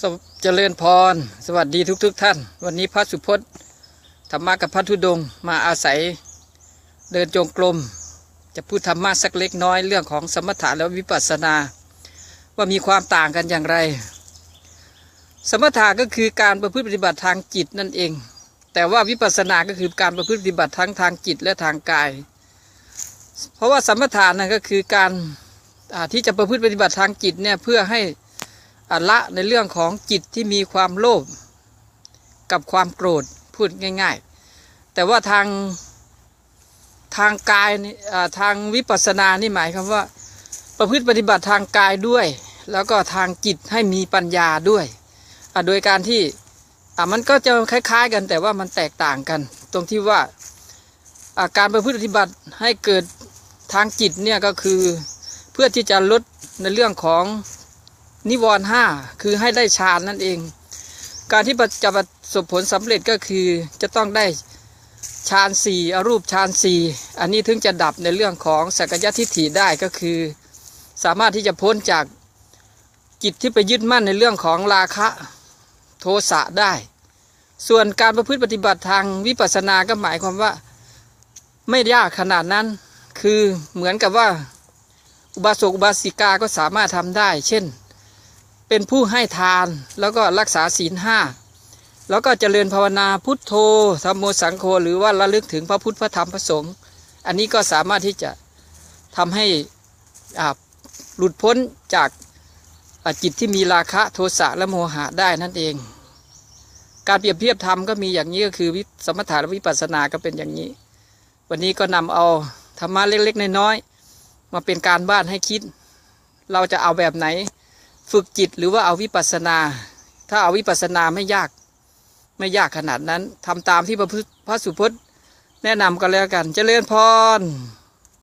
สเจริญพร สวัสดีทุกๆทท่าน วันนี้พระสุพจน์ธรรมะกับพระธุดงค์มาอาศัย เดินจงกรมจะพูดธรรมะสักเล็กน้อยเรื่องของสมถะและวิปัสสนา ว่ามีความต่างกันอย่างไร สมถะก็คือการประพฤติปฏิบัติทางจิตนั่นเอง แต่ว่าวิปัสสนาก็คือการประพฤติปฏิบัติทั้งทางจิตและทางกาย เพราะว่าสมถะนั่นก็คือการที่จะประพฤติปฏิบัติทางจิตเนี่ยเพื่อให้ ละในเรื่องของจิตที่มีความโลภกับความโกรธพูดง่าย ๆ แต่ว่าทางทางกายนี่ทางวิปัสสนานี่หมายความว่า ประพฤติปฏิบัติทางกายด้วย แล้วก็ทางจิตให้มีปัญญาด้วยโดยการที่มันก็จะคล้ายๆกันแต่ว่ามันแตกต่างกัน ตรงที่ว่าการประพฤติปฏิบัติให้เกิดทางจิตเนี่ยก็คือเพื่อที่จะลดในเรื่องของ นิวรณ์ห้าคือให้ได้ฌานนั่นเอง การที่จะประสบผลสำเร็จก็คือจะต้องได้ฌานสี่อรูปฌานสี่อันนี้ถึงจะดับในเรื่องของสักยะทิฏฐิได้ก็คือ สามารถที่จะพ้นจากจิตที่ไปยึดมั่นในเรื่องของราคะโทสะได้ ส่วนการประพฤติปฏิบัติทางวิปัสสนาก็หมายความว่า ไม่ยากขนาดนั้น คือเหมือนกับว่า อุบาสกอุบาสิกาก็สามารถทำได้ เช่น เป็นผู้ให้ทานแล้วก็รักษาศีลห้าแล้วก็เจริญภาวนาพุทโธธรรมโมสังโฆหรือว่าระลึกถึงพระพุทธพระธรรมพระสงฆ์อันนี้ก็สามารถที่จะทำให้อาหลุดพ้นจากจิตที่มีราคะโทสะและโมหะได้นั่นเอง การเปรียบเทียบธรรมก็มีอย่างนี้ก็คือวิสมถะและวิปัสสนาก็เป็นอย่างนี้ วันนี้ก็นำเอาธรรมะเล็กๆน้อยๆมาเป็นการบ้านให้คิด เราจะเอาแบบไหน ฝึกจิตหรือว่าเอาวิปัสสนา ถ้าเอาวิปัสสนาไม่ยาก ไม่ยากขนาดนั้นทำตามที่พระพุทธพระสุพจน์แนะนำกันแล้วกันเจริญพร